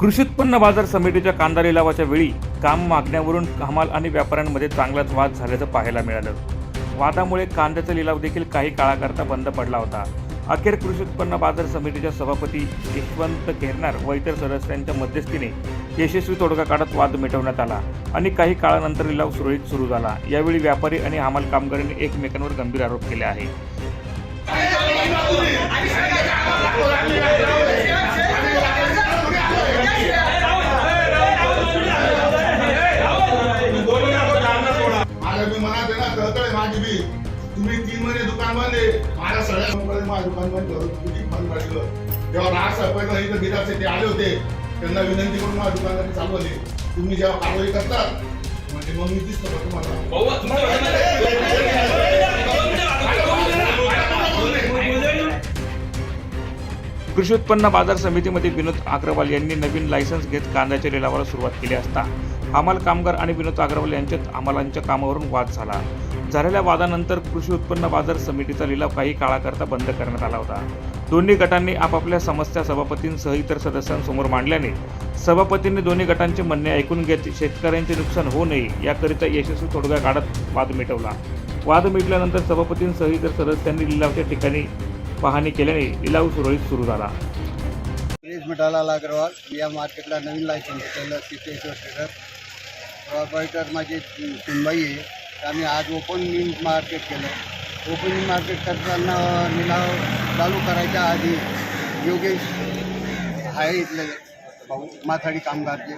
कृषी उत्पन्न बाजार समितीच्या कांदा लिलावाच्या वेळी काम मागण्यावरून हमाल आणि व्यापाऱ्यांमध्ये चांगलाच वाद झाल्याचं पाहायला मिळालं. वादामुळे कांद्याचा लिलाव देखील काही काळाकरता बंद पडला होता. अखेर कृषी उत्पन्न बाजार समितीच्या सभापती यशवंत घेरणार व इतर सदस्यांच्या मध्यस्थीने यशस्वी तोडगा काढत वाद मिटवण्यात आला आणि काही काळानंतर लिलाव सुरळीत सुरू झाला. यावेळी व्यापारी आणि हमाल कामगारांनी एकमेकांवर गंभीर आरोप केले आहे माझ्या सगळ्या कंपनी माझं दुकान बंद करून बंद काढलं जेव्हा सरपंच इथं गिराचे ते आले होते त्यांना विनंती करून माझ्या दुकानात चालवले तुम्ही जेव्हा कारवाई करतात म्हणजे मग मी दिसतो का तुम्हाला कृषी उत्पन्न बाजार समितीमध्ये विनोद अग्रवाल यांनी नवीन लायसन्स घेत कांद्याच्या लिलावाला सुरुवात केली असता हमाल कामगार आणि विनोद अग्रवाल यांच्यात हमालांच्या कामावरून वाद झाला झालेल्या वादानंतर कृषी उत्पन्न बाजार समितीचा लिलाव काही काळाकरता बंद करण्यात आला होता. दोन्ही गटांनी आपापल्या समस्या सभापतींसह इतर सदस्यांसमोर मांडल्याने सभापतींनी दोन्ही गटांचे म्हणणे ऐकून घेत शेतकऱ्यांचे नुकसान होऊ नये याकरिता यशस्वी तोडगा काढत वाद मिटवला. वाद मिटल्यानंतर सभापतींसह इतर सदस्यांनी लिलावच्या ठिकाणी पाहणी केल्याने लिलाव सुरळीत सुरू झाला. प्लीज मिठालाल अग्रवाल मी या मार्केटला नवीन लायसन्स केलं. तिथे ट्रेडर माझी सुनबाई आहे. आम्ही आज ओपन मार्केट केलं. ओपनिंग मार्केट करताना निलाव चालू करायच्या आधी योगेश आहे इथले भाऊ माथाडी कामगारचे.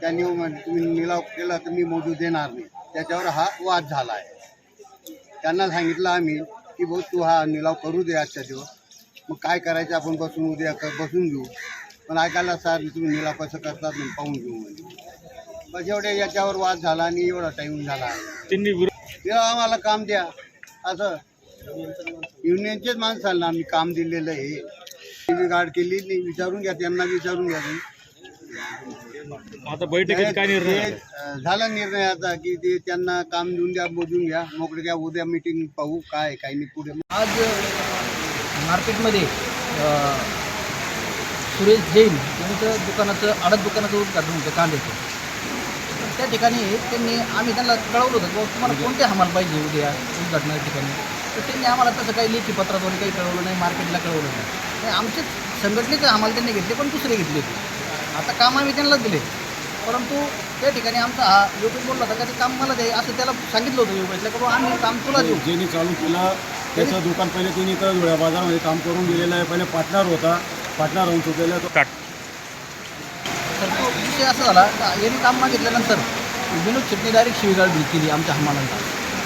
त्यांनी तुम्ही निलाव केला तर मी मोजू देणार नाही. त्याच्यावर हा वाद झाला आहे त्यांना सांगितलं आम्ही की भाऊ तू हा निलाव करू दे आजच्या दिवस. मग काय करायचं? आपण बसून उद्या क- बसून घेऊ. पण ऐकायला सर तुम्ही निलाव कसं करतात? पाहून घेऊ. म्हणजे बस एवढे याच्यावर वाद झाला आणि एवढा टाईम झाला. त्यांनी तेव्हा आम्हाला काम द्या. असं. युनियनचेच माणसाला आम्ही काम दिलेलं आहे. टी गार्ड केली नाही विचारून घ्या त्यांना विचारून घ्या. तुम्ही. आता बैठकीत काय निर्णय झाला? निर्णय आता की ते त्यांना काम देऊन द्या मोजून घ्या. मोकळे घ्या उद्या मीटिंग पाहू काय काही नाही पुढे. आज मार्केटमध्ये सुरेश जैन यांचं दुकानाचं आडत दुकानाचं उद्घाटन होतं कांद्याचं. त्या ठिकाणी त्यांनी आम्ही त्यांना कळवलं होतं की बाबा तुम्हाला कोणते हमाल पाहिजे उद्या उद्घाटनाच्या ठिकाणी? तर त्यांनी आम्हाला तसं काही लेखी पत्राद्वारे काही कळवलं नाही मार्केटला कळवलं नाही. आणि आमचे संघटनेचे हमाल त्यांनी घेतले पण दुसरे घेतले होते. आता काम आम्ही त्यांनाच दिले. परंतु त्या ठिकाणी आमचा हा योगेश बोलला होता का ते काम मला द्याय असं त्याला सांगितलं होतं योगेशला की बाबा आम्ही काम तुला देऊ. ज्यांनी चालू केलं त्याचं दुकान पहिले त्यांनी इथं धुळ्या बाजारामध्ये काम करून गेलेलं आहे. पहिले पार्टनर होता. पार्टनर होऊन चुकलेला तो विषय असा झाला का यांनी काम मागितल्यानंतर विनोद शेट्टी डायरेक्ट शिवीगाळ दिली केली आमच्या हमालांना.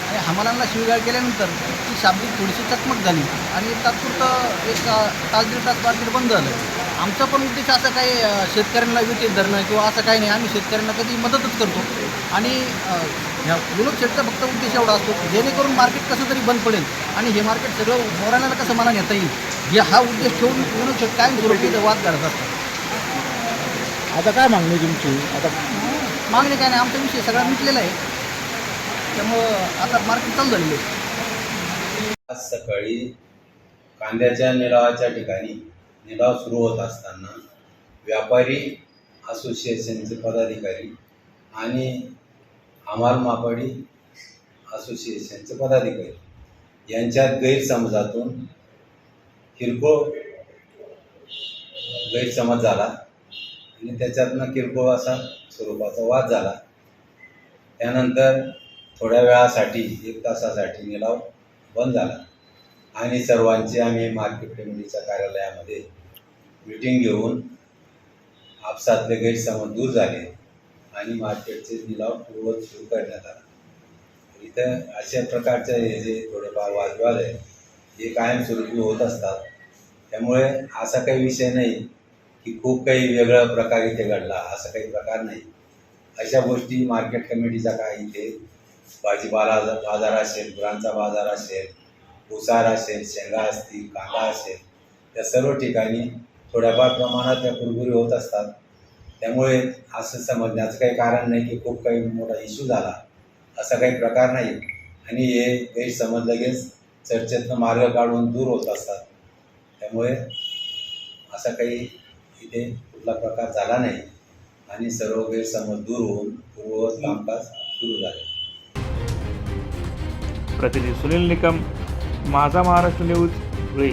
आणि हमालांना शिवीगाळ केल्यानंतर ती शाब्दिक थोडीशी चकमक झाली. आणि तात्पुरतं एक तास दीड तास मार्केट बंद झालं. आमचा पण उद्देश असा काही शेतकऱ्यांना विटेत धरणं किंवा असं काही नाही. आम्ही शेतकऱ्यांना कधी मदतच करतो. आणि ह्या विनोद शेटचा फक्त उद्देश एवढा असतो जेणेकरून मार्केट कसं तरी बंद पडेल आणि हे मार्केट सगळं मोराण्याला कसं मला घेता येईल. हे हा उद्देश ठेवून विनोद शेट कायम स्वरूपी वाद काढत असतात. आता काय मागणी तुमची? आता मागणी काय नाही आमचा विषय सगळा मिटलेला आहे. त्यामुळं आता मार्केट चालू झालेलं आहे. आज सकाळी कांद्याच्या निलावाच्या ठिकाणी निलाव सुरू होत असताना व्यापारी असोसिएशनचे पदाधिकारी आणि हमाल मापाडी असोसिएशनचे पदाधिकारी यांच्यात गैरसमजातून किरकोळ गैरसमज झाला. आणि त्याच्यातनं किरकोळ असा स्वरूपाचा वाद झाला. त्यानंतर थोड्या वेळासाठी एक तासासाठी निलाव बंद झाला. आणि सर्वांची आम्ही मार्केट कमिटीच्या कार्यालयामध्ये मीटिंग घेऊन आपसातले गैरसमज दूर झाले आणि मार्केटचे निलाव पूर्वत सुरू करण्यात आला. इथं अशा प्रकारचे हे जे थोडेफार वादविवाद आहे हे कायमस्वरूपी होत असतात. त्यामुळे असा काही विषय नाही. की खूप काही वेगळा प्रकार इथे घडला. असा काही प्रकार नाही. अशा गोष्टी मार्केट कमिटीचा काय इथे? भाजीपाला बाजार असेल गुरांचा बाजार असेल उसार असेल शेंगा असतील कांदा असेल या सर्व ठिकाणी थोड्याफार प्रमाणात त्या कुरबुरी होत असतात. त्यामुळे असं समजण्याचं काही कारण नाही की खूप काही मोठा इश्यू झाला. असा काही प्रकार नाही. आणि हे गैरसमज लगेच चर्चेतनं मार्ग काढून दूर होत असतात. त्यामुळे असा काही इथे कुठला प्रकार झाला नाही आणि सर्व गैरसमज दूर होऊन पूर्ववत कामकाज सुरू झाले. प्रतिनिधी सुनील निकम माझा महाराष्ट्र न्यूज धुळे.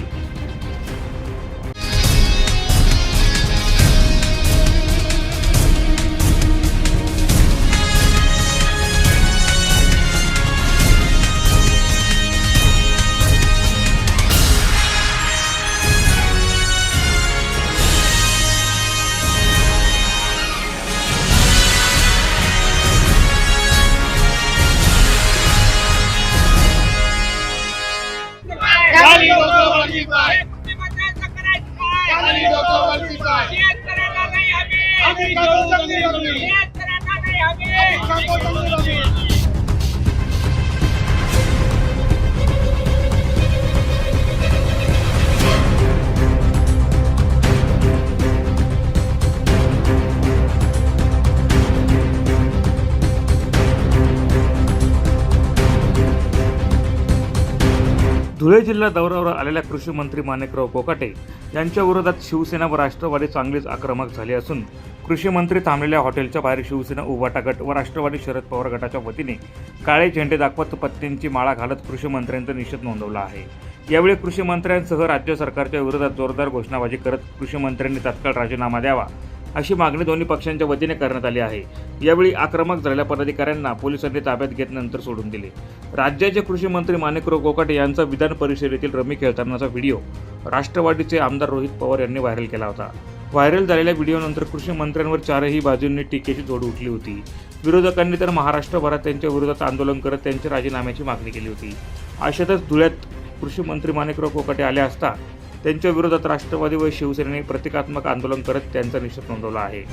धुळे जिल्हा दौऱ्यावर आलेल्या कृषी मंत्री माणिकराव कोकाटे यांच्या विरोधात शिवसेना व राष्ट्रवादी चांगलीच आक्रमक झाली असून कृषी मंत्री थांबलेल्या हॉटेलच्या बाहेर शिवसेना उभाटा गट व राष्ट्रवादी शरद पवार गटाच्या वतीने काळे झेंडे दाखवत पत्तींची माळा घालत कृषी मंत्र्यांचा निषेध नोंदवला आहे. यावेळी कृषी मंत्र्यांसह राज्य सरकारच्या विरोधात जोरदार घोषणाबाजी करत कृषी मंत्र्यांनी राजीनामा द्यावा. अशी मागणी दोन्ही पक्षांच्या वतीने करण्यात आली आहे. यावेळी आक्रमक झालेल्या पदाधिकाऱ्यांना पोलिसांनी ताब्यात घेत नंतर सोडून दिले. राज्याचे कृषी मंत्री माणिकराव गोकाटे यांचा विधान परिषदेतील रमी खेळतानाचा व्हिडिओ राष्ट्रवादीचे आमदार रोहित पवार यांनी व्हायरल केला होता. व्हायरल झालेल्या व्हिडिओनंतर कृषी मंत्र्यांवर चारही बाजूंनी टीकेची जोड उठली होती. विरोधकांनी तर महाराष्ट्रभरात त्यांच्या विरोधात आंदोलन करत त्यांच्या राजीनाम्याची मागणी केली होती. अशातच धुळ्यात कृषी मंत्री माणिकराव कोकाटे आले असता त्यांच्या विरोधात राष्ट्रवादी व शिवसेनेने प्रतिकात्मक आंदोलन करत त्यांचा निषेध नोंदवला आहे.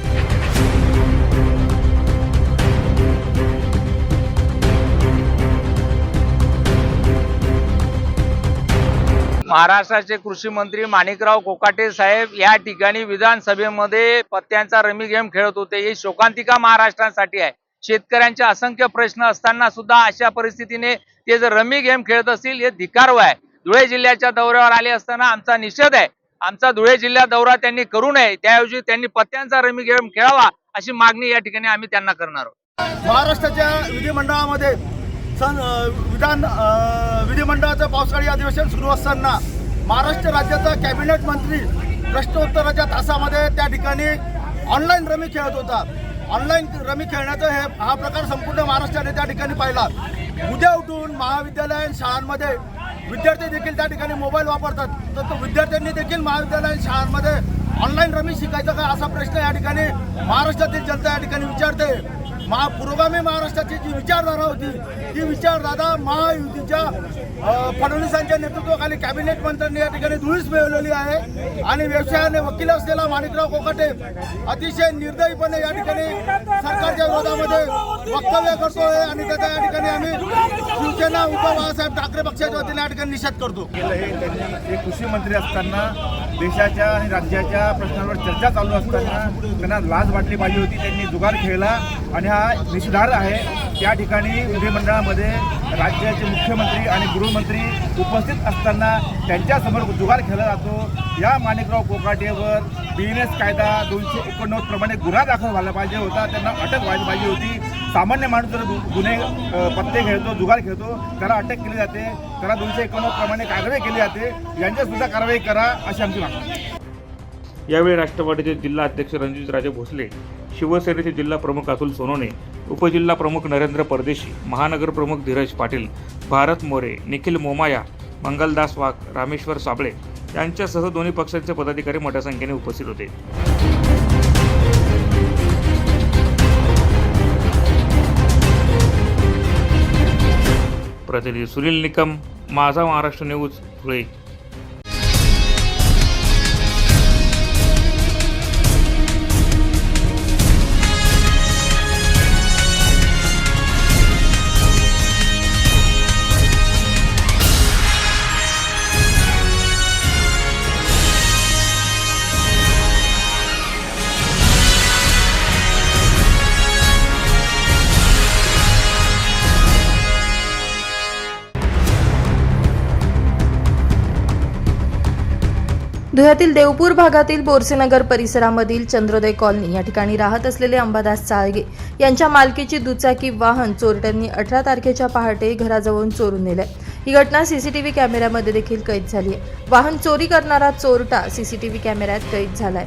महाराष्ट्राचे कृषी मंत्री माणिकराव कोकाटे साहेब या ठिकाणी विधानसभेमध्ये पत्त्यांचा रमी गेम खेळत होते. ही शोकांतिका महाराष्ट्रासाठी आहे. शेतकऱ्यांचे असंख्य प्रश्न असताना सुद्धा अशा परिस्थितीने ते जर रमी गेम खेळत असतील हे धिकारव आहे. धुळे जिल्ह्याच्या दौऱ्यावर आले असताना आमचा निषेध आहे. आमचा धुळे जिल्हा दौरा त्यांनी करू नये. त्याऐवजी त्यांनी पत्त्यांचा रमी गेम खेळावा अशी मागणी या ठिकाणी आम्ही त्यांना करणार आहोत. महाराष्ट्राच्या विधिमंडळामध्ये विधान विधिमंडळाचं पावसाळी अधिवेशन सुरू असताना महाराष्ट्र राज्याचा कॅबिनेट मंत्री प्रश्नोत्तराच्या तासामध्ये त्या ठिकाणी ऑनलाईन रमी खेळत होता. ऑनलाईन रमी खेळण्याचा हे हा प्रकार संपूर्ण महाराष्ट्राने त्या ठिकाणी पाहिला. उद्या उठून महाविद्यालय शाळांमध्ये विद्यार्थी देखील त्या ठिकाणी मोबाईल वापरतात. तर तो विद्यार्थ्यांनी देखील महाविद्यालय शाळांमध्ये ऑनलाईन रमी शिकायचं का असा प्रश्न या ठिकाणी महाराष्ट्रातील जनता या ठिकाणी विचारते. महा पुरोगामी महाराष्ट्राची जी विचारधारा होती ती विचारधारा महायुतीच्या फडणवीसांच्या नेतृत्वाखाली कॅबिनेट मंत्र्यांनी या ठिकाणी धुळीस मिळवलेली आहे. आणि व्यवसायाने वकील असलेला माणिकराव कोकाटे अतिशय निर्दयीपणे या ठिकाणी सरकारच्या विरोधामध्ये वक्तव्य करतोय आणि त्याचा या ठिकाणी आम्ही शिवसेना उद्धव बाळासाहेब ठाकरे पक्षाच्या वतीने या ठिकाणी निषेध करतो. हे कृषी मंत्री असताना देशाच्या आणि राज्याच्या प्रश्नांवर चर्चा चालू असताना त्यांना लाज वाटली पाहिजे होती. त्यांनी जुगार खेळला आणि हा निषेधार्ह आहे. त्या ठिकाणी विधिमंडळामध्ये राज्याचे मुख्यमंत्री आणि गृहमंत्री उपस्थित असताना त्यांच्यासमोर जुगार खेळला जातो. या माणिकराव कोकाटेवर बी एन एस कायदा दोनशे एकोणनव्वद प्रमाणे गुन्हा दाखल व्हायला पाहिजे होता. त्यांना अटक व्हायला पाहिजे होती. सामान्य माणूस जर गुन्हे पत्ते खेळतो जुगार खेळतो त्याला अटक केली जाते. त्याला दोनशे एकोणनव्वद प्रमाणे कारवाई केली जाते. यांच्यासुद्धा कारवाई करा अशी आमची मागणी यावेळी राष्ट्रवादीचे जिल्हा अध्यक्ष रणजितराजे भोसले शिवसेनेचे जिल्हा प्रमुख अतुल सोनोने उपजिल्हा प्रमुख नरेंद्र परदेशी महानगर प्रमुख धीरज पाटील भारत मोरे निखिल मोमाया मंगलदास वाघ रामेश्वर साबळे यांच्यासह दोन्ही पक्षांचे पदाधिकारी मोठ्या संख्येने उपस्थित होते. प्रतिनिधी सुनील निकम माझा महाराष्ट्र न्यूज धुळे. धुळ्यातील देवपूर भागातील बोरसेनगर परिसरामधील चंद्रोदय कॉलनी या ठिकाणी राहत असलेले अंबादास चाळगे यांच्या मालकीची दुचाकी वाहन चोरट्यांनी अठरा तारखेच्या पहाटे घराजवळून चोरून नेलंय. ही घटना सीसीटीव्ही कॅमेऱ्यामध्ये देखील कैद झाली आहे. वाहन चोरी करणारा चोरटा सीसीटीव्ही कॅमेऱ्यात कैद झालाय.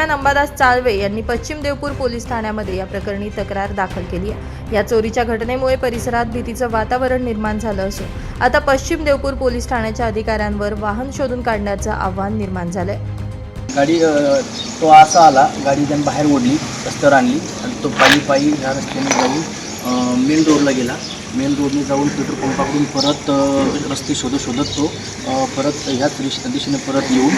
दरम्यान अंबादास चाळवे यांनी पश्चिम देवपूर पोलीस ठाण्यामध्ये या प्रकरणी तक्रार दाखल केली आहे. या चोरीच्या घटनेमुळे परिसरात भीतीचं वातावरण निर्माण झालं असून आता पश्चिम देवपूर पोलीस ठाण्याच्या अधिकाऱ्यांवर वाहन शोधून काढण्याचं आव्हान निर्माण झालंय. गाडी तो असा आला गाडी त्यानं बाहेर ओढली रस्त्यावर आणली आणि तो पायी पायी ह्या रस्त्याने जाऊन मेन रोडला गेला. मेन रोडने जाऊन पेट्रोल पंपाकडून परत रस्ते शोधत शोधत. तो परत ह्याच दिश दिशेने परत येऊन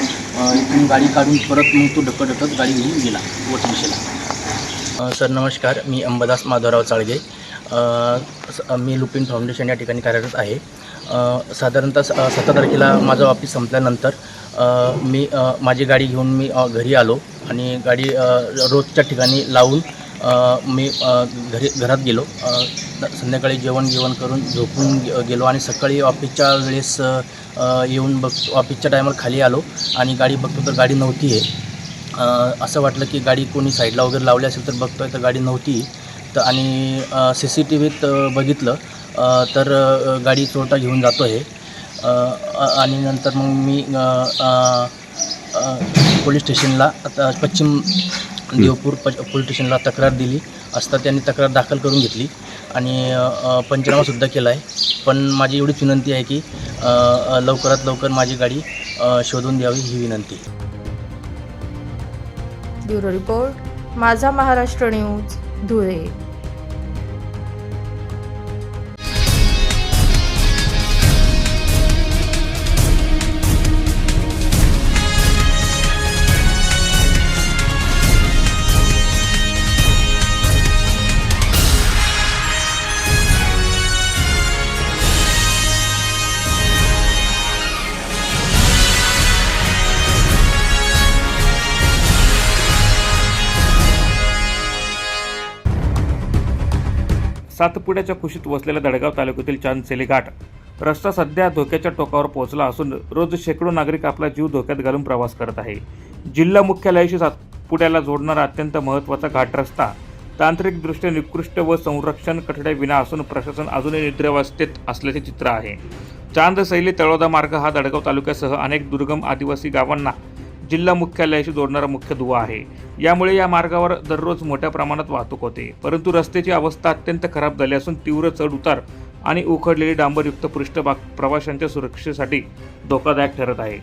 इथून गाडी काढून परत मग तो ढकत गाडी घेऊन गेला वट दिशेला. सर नमस्कार. मी अंबादास माधवराव चाळगे. मी लुपिन फाउंडेशन या ठिकाणी कार्यरत आहे. साधारणतः स- सतरा तारखेला माझा ऑफिस संपल्यानंतर मी माझी गाडी घेऊन मी घरी आलो आणि गाडी रोजच्या ठिकाणी लावून मी घरी घरात गेलो. संध्याकाळी जेवण जेवण करून झोपून गेलो आणि सकाळी ऑफिसच्या वेळेस येऊन बघ ऑफिसच्या टायमाला खाली आलो आणि गाडी बघतो तर गाडी नव्हती आहे असं वाटलं की गाडी कोणी साईडला वगैरे लावली असेल तर बघतोय तर गाडी नव्हती तर आणि सी सी टी व्हीत बघितलं. तर गाडी चोरटा घेऊन जातो आहे आणि नंतर मग मी पोलीस स्टेशनला आता पश्चिम देवपूर प पोलीस स्टेशनला तक्रार दिली. असता त्यांनी तक्रार दाखल करून घेतली. आणि पंचनामासुद्धा केला आहे पण माझी एवढीच विनंती आहे की लवकरात लवकर माझी गाडी शोधून द्यावी ही विनंती. ब्युरो रिपोर्ट माझा महाराष्ट्र न्यूज धुळे. सातपुड्याच्या कुशीत वसलेल्या दडगाव तालुक्यातील चांदसेली घाट रस्ता सध्या धोक्याच्या टोकावर पोहोचला असून रोज शेकडो नागरिक आपला जीव धोक्यात घालून प्रवास करत आहे. जिल्हा मुख्यालयाशी सातपुड्याला जोडणारा अत्यंत महत्त्वाचा घाट रस्ता तांत्रिकदृष्ट्या निकृष्ट व संरक्षण कठड्याविना असून प्रशासन अजूनही निद्रावस्थेत असल्याचे चित्र आहे. चांदसैली तळोदा मार्ग हा दडगाव तालुक्यासह अनेक दुर्गम आदिवासी गावांना जिल्हा मुख्यालयाशी जोडणारा मुख्य दुवा आहे. यामुळे या मार्गावर दररोज मोठ्या प्रमाणात वाहतूक होते. परंतु रस्त्याची अवस्था अत्यंत खराब झाली असून तीव्र चढ उतार आणि उखडलेली डांबरयुक्त पृष्ठभाग प्रवाशांच्या सुरक्षेसाठी धोकादायक ठरत आहे.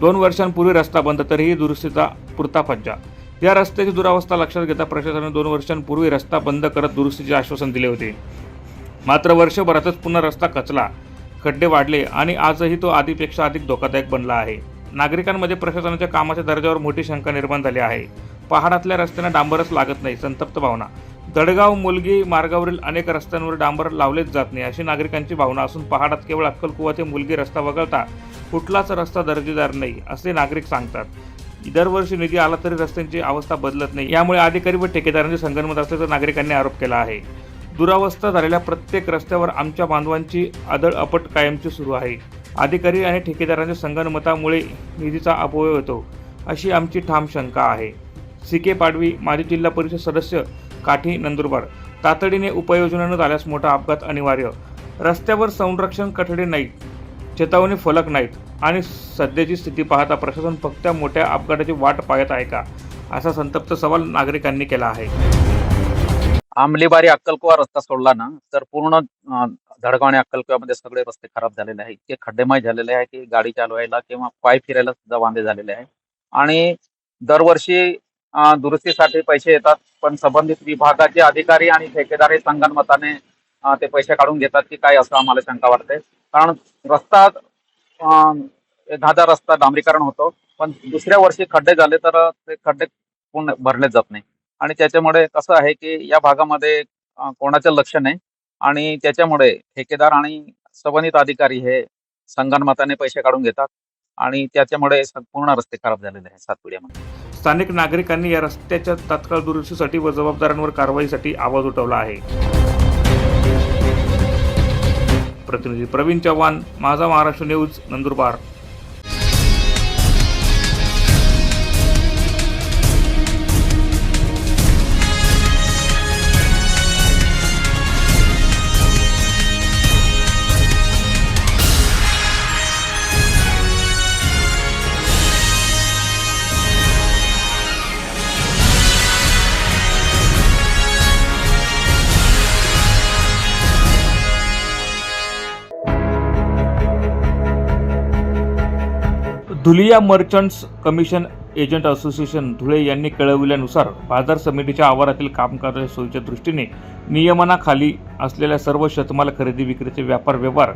दोन वर्षांपूर्वी रस्ता बंद तरीही दुरुस्तीचा पुरता फज्जा. या रस्त्याची दुरावस्था लक्षात घेता प्रशासनाने दोन वर्षांपूर्वी रस्ता बंद करत दुरुस्तीचे आश्वासन दिले होते. मात्र वर्षभरातच पुन्हा रस्ता कचला खड्डे वाढले आणि आजही तो आधीपेक्षा अधिक धोकादायक बनला आहे. नागरिकांमध्ये प्रशासनाच्या कामाच्या दर्जावर मोठी शंका निर्माण झाली आहे. पहाडातल्या रस्त्यांना डांबरच लागत नाही संतप्त भावना. दडगाव मुलगी मार्गावरील अनेक रस्त्यांवर डांबर लावलेच जात नाही अशी नागरिकांची भावना असून पहाडात केवळ अक्कलकुवा ते मुलगी रस्ता वगळता कुठलाच रस्ता दर्जेदार नाही असे नागरिक सांगतात. दरवर्षी निधी आला तरी रस्त्यांची अवस्था बदलत नाही यामुळे अधिकारी व ठेकेदारांचे संगनमत असल्याचा नागरिकांनी आरोप केला आहे. दुरावस्था झालेल्या प्रत्येक रस्त्यावर आमच्या बांधवांची आदळ अपट कायमची सुरू आहे. अधिकारी आणि ठेकेदारांच्या संगणमतामुळे निधीचा अपव्यय होतो अशी आमची ठाम शंका आहे. सी के पाडवी माजी जिल्हा परिषद सदस्य काठी नंदुरबार तातडीने उपाययोजना न झाल्यास मोठा अपघात अनिवार्य. रस्त्यावर संरक्षण कठडे नाहीत चेतावणी फलक नाहीत आणि सध्याची स्थिती पाहता प्रशासन फक्त मोठ्या अपघाताची वाट पाहत आहे का असा संतप्त सवाल नागरिकांनी केला आहे. आंबलीबारी अक्कलकुवा रस्ता सोडला ना तर पूर्ण धडगाव आणि अक्कलकुव्यामध्ये सगळे रस्ते खराब झालेले आहेत. इतके खड्डेमय झालेले आहे की गाडी चालवायला किंवा पाय फिरायला सुद्धा वांदे झालेले आहे आणि दरवर्षी दुरुस्तीसाठी पैसे येतात पण संबंधित विभागाचे अधिकारी आणि ठेकेदार हे संगणमताने ते पैसे काढून घेतात की काय असं आम्हाला शंका वाटते. कारण रस्ता एखादा रस्ता डांबरीकरण होतो पण दुसऱ्या वर्षी खड्डे झाले तर ते खड्डे पूर्ण भरले जात नाही. आणि त्याच्यामुळे कसं आहे की या भागामध्ये कोणाचं लक्ष नाही. आणि त्याच्यामुळे ठेकेदार आणि संबंधित अधिकारी हे संगणमताने पैसे काढून घेतात. आणि त्याच्यामुळे संपूर्ण रस्ते खराब झालेले आहेत सातपुड्यामध्ये स्थानिक नागरिकांनी या रस्त्याच्या तात्काळ दुरुस्तीसाठी व जबाबदारांवर कारवाईसाठी आवाज उठवला आहे. प्रतिनिधी Pravin Chavan Majha Maharashtra news Nandurbar. Dhulia merchants commission agent association Dhule यांनी कळविल्यानुसार बाजार समितीच्या आवारातील कामकाजाच्या सोयीच्या दृष्टीने नियमनाखाली असलेल्या सर्व शेतमाल खरेदी विक्रीचे व्यापार व्यवहार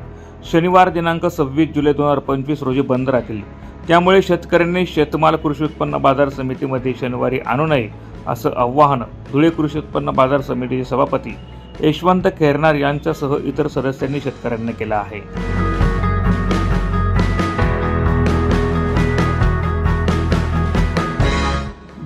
शनिवार दिनांक सव्वीस जुलै दोन हजार पंचवीस रोजी बंद राहतील. त्यामुळे शेतकऱ्यांनी शेतमाल कृषी उत्पन्न बाजार समितीमध्ये शनिवारी आणू नये असं आव्हान धुळे कृषी उत्पन्न बाजार समितीचे सभापती यशवंत खेरनार यांच्यासह इतर सदस्यांनी शेतकऱ्यांना केलं आहे.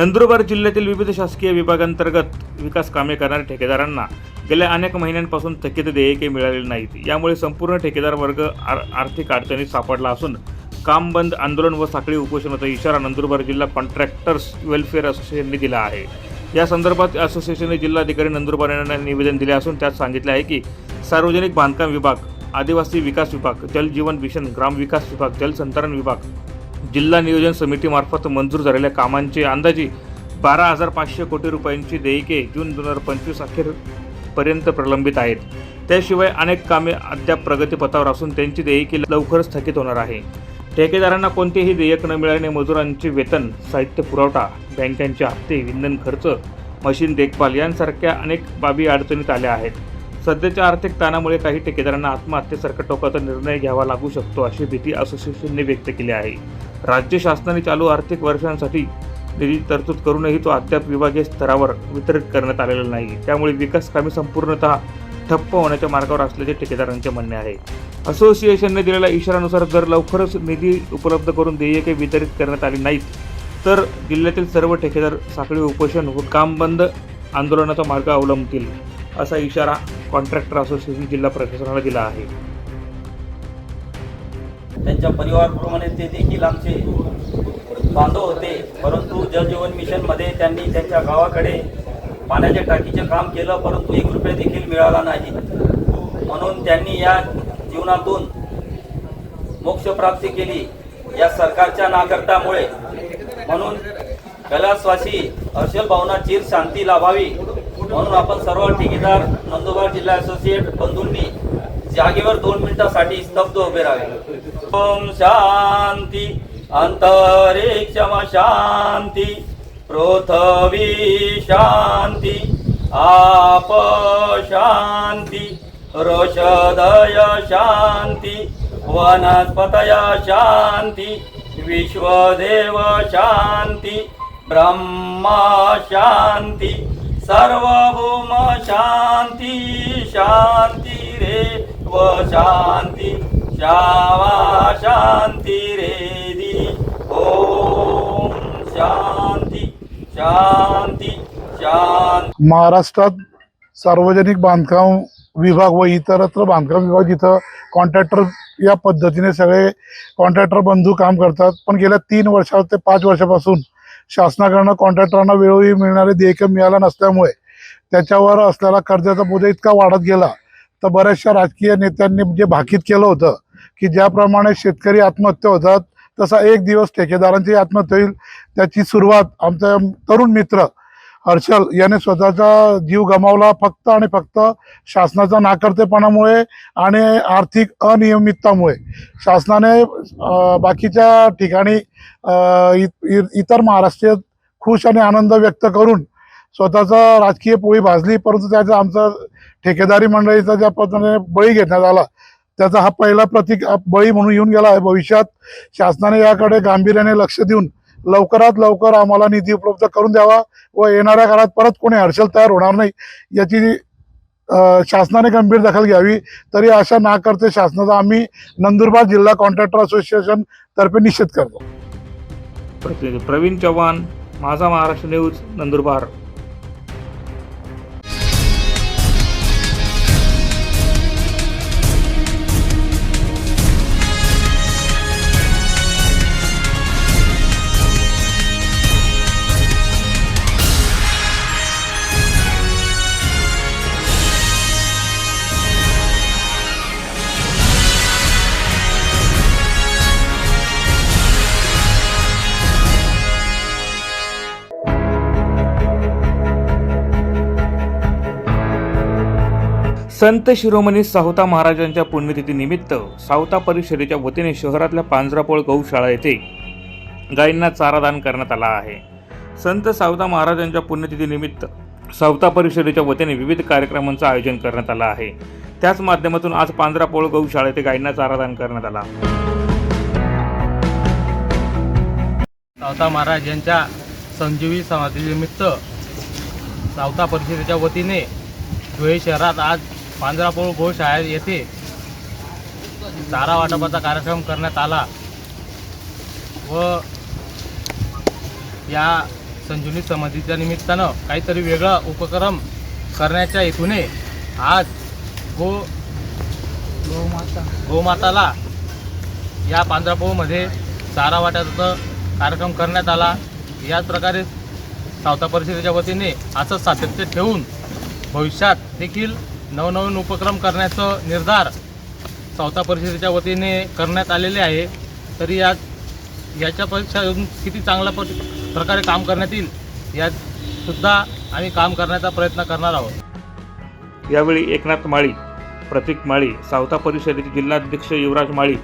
नंदुरबार जिल्ह्यातील विविध शासकीय विभागांतर्गत विकास कामे करणाऱ्या ठेकेदारांना गेल्या अनेक महिन्यांपासून थकीत देयके मिळालेली नाहीत. यामुळे संपूर्ण ठेकेदार वर्ग आर आर्थिक अडचणीत सापडला असून काम बंद आंदोलन व साखळी उपोषणाचा इशारा नंदुरबार जिल्हा कॉन्ट्रॅक्टर्स वेलफेअर असोसिएशनने दिला आहे. या संदर्भात असोसिएशनने जिल्हाधिकारी नंदुरबार यांना निवेदन दिले असून त्यात सांगितले आहे की सार्वजनिक बांधकाम विभाग आदिवासी विकास विभाग जलजीवन मिशन ग्रामविकास विभाग जलसंधारण विभाग जिल्हा नियोजन समितीमार्फत मंजूर झालेल्या कामांचे अंदाजे बारा हजार पाचशे कोटी रुपयांची देयके जून दोन हजार पंचवीस अखेरपर्यंत प्रलंबित आहेत. त्याशिवाय अनेक कामे अद्याप प्रगतीपथावर असून त्यांची देयके लवकरच स्थगित होणार आहे. ठेकेदारांना कोणतेही देयक न मिळाल्याने मजुरांचे वेतन साहित्य पुरवठा बँकांचे हप्ते इंधन खर्च मशीन देखभाल यांसारख्या अनेक बाबी अडचणीत आल्या आहेत. सध्याच्या आर्थिक ताणामुळे काही ठेकेदारांना आत्महत्येसारखा टोकाचा निर्णय घ्यावा लागू शकतो अशी भीती असोसिएशनने व्यक्त केली आहे. राज्य शासनाने चालू आर्थिक वर्षांसाठी निधी तरतूद करूनही तो अद्याप विभागीय स्तरावर वितरित करण्यात आलेला नाही. त्यामुळे विकास कामे संपूर्णतः ठप्प होण्याच्या मार्गावर असल्याचे ठेकेदारांचे म्हणणे आहे. असोसिएशनने दिलेल्या इशारानुसार जर लवकरच निधी उपलब्ध करून देयके वितरित करण्यात आली नाहीत तर जिल्ह्यातील सर्व ठेकेदार साखळी उपोषण व काम बंद आंदोलनाचा मार्ग अवलंबतील असा इशारा कॉन्ट्रॅक्टर असोसिएशन जिल्हा प्रशासनाला दिला आहे. त्यांच्या परिवाराप्रमाणे ते देखील आमचे बांधव होते. परंतु जलजीवन मिशनमध्ये त्यांनी त्यांच्या गावाकडे पाण्याच्या टाकीचे काम केलं परंतु एक रुपया देखील मिळाला नाही. म्हणून त्यांनी या जीवनातून मोक्षप्राप्ती केली. या सरकारच्या नाकर्तामुळे म्हणून कैलासवासी हर्षल भावना चिर शांती लाभावी. म्हणून आपण सर्व ठेकेदार नंदुरबार जिल्हा असोसिएट बंधूंनी जागेवर दोन मिनिटासाठी स्तब्ध उभे राहावे. ओम शांती अंतरिक्षम शांती पृथ्वी शांती आप शांती रोषदय शांती वनस्पतय शांती विश्वदेव शांती ब्रह्मा शांती सर्वभूम शांती शांती रे व शांती शांती रे दी ओम शांती शांती शांती. महाराष्ट्रात सार्वजनिक बांधकाम विभाग व इतरत्र बांधकाम विभाग जिथं कॉन्ट्रॅक्टर या पद्धतीने सगळे कॉन्ट्रॅक्टर बंधू काम करतात. पण गेल्या तीन वर्षा ते पाच वर्षापासून शासनाकडनं कॉन्ट्रॅक्टरांना वेळोवेळी मिळणारे देयकं मिळालं नसल्यामुळे त्याच्यावर असलेला कर्जाचा बोजा इतका वाढत गेला. तर बऱ्याचशा राजकीय नेत्यांनी जे भाकीत केलं होतं की ज्याप्रमाणे शेतकरी आत्महत्या होतात तसा एक दिवस ठेकेदारांची आत्महत्या होईल. त्याची सुरुवात आमचा तरुण मित्र हर्षल याने स्वतःचा जीव गमावला फक्त आणि फक्त शासनाचा नाकर्तेपणामुळे आणि आर्थिक अनियमिततामुळे. शासनाने बाकीच्या ठिकाणी इ- इ- इतर महाराष्ट्रीय खुश आणि आनंद व्यक्त करून स्वतःचा राजकीय पोळी भाजली परंतु त्याचा आमचा ठेकेदारी मंडळीचा ज्या पद्धतीने बळी घेण्यात आला त्याचा हा पहिला प्रतीक बळी म्हणून येऊन गेला आहे. भविष्यात शासनाने याकडे गांभीर्याने लक्ष देऊन लवकरात लवकर आम्हाला निधी उपलब्ध करून द्यावा व येणाऱ्या काळात परत कोणी हर्षल तयार होणार नाही याची शासनाने गंभीर दखल घ्यावी. तरी अशा ना करते शासनाचा आम्ही नंदुरबार जिल्हा कॉन्ट्रॅक्टर असोसिएशन तर्फे निश्चित करतो. प्रवीण चव्हाण माझा महाराष्ट्र न्यूज नंदुरबार. संत शिरोमणी सावता महाराजांच्या पुण्यतिथीनिमित्त सावता परिषदेच्या वतीने शहरातल्या पांजरापोळ गौशाळा येथे गायींना चारादान करण्यात आला आहे. संत सावता महाराजांच्या पुण्यतिथीनिमित्त सावता परिषदेच्या वतीने विविध कार्यक्रमांचं आयोजन करण्यात आलं आहे. त्याच माध्यमातून आज पांजरापोळ गौशाळा येथे गायींना चारादान करण्यात आला सावता महाराज यांच्या संजीवी समाधीनिमित्त सावता परिषदेच्या वतीने धुळे शहरात आज पांजरापोळ गोशाळा येथे चारा वाटपाचा कार्यक्रम करण्यात आला व या संजीवनी समाधीच्या निमित्तानं काहीतरी वेगळा उपक्रम करण्याच्या हेतूने आज गो गोमाता गोमाताला या पांजरापोळमध्ये चारा वाट्याचा कार्यक्रम करण्यात आला. याच प्रकारे सावता परिषदेच्या वतीने असंच सातत्य ठेवून भविष्यात देखील नवनवीन उपक्रम करण्याचं निर्धार संस्था परिषदेच्या वतीने करण्यात आलेले आहे. तरी या याच्यापेक्षा अजून किती चांगल्या प- प्रकारे काम करण्यात येईल यात सुद्धा आम्ही काम करण्याचा प्रयत्न करणार आहोत. यावेळी एकनाथ माळी प्रतीक माळी सावता परिषदेचे जिल्हाध्यक्ष युवराज माळी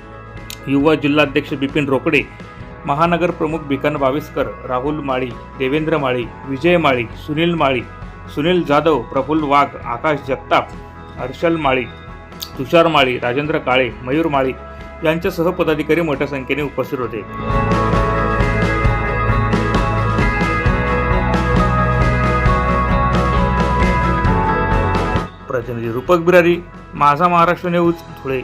युवा जिल्हाध्यक्ष बिपिन रोकडे महानगर प्रमुख भिकन बाविस्कर राहुल माळी देवेंद्र माळी विजय माळी सुनील माळी सुनील जाधव प्रफुल्ल वाघ आकाश जगताप हर्षल माळी तुषार माळी राजेंद्र काळे मयूर माळी यांच्यासह पदाधिकारी मोठ्या संख्येने उपस्थित होते. प्रतिनिधी रूपक बिरारी माझा महाराष्ट्र न्यूज धुळे.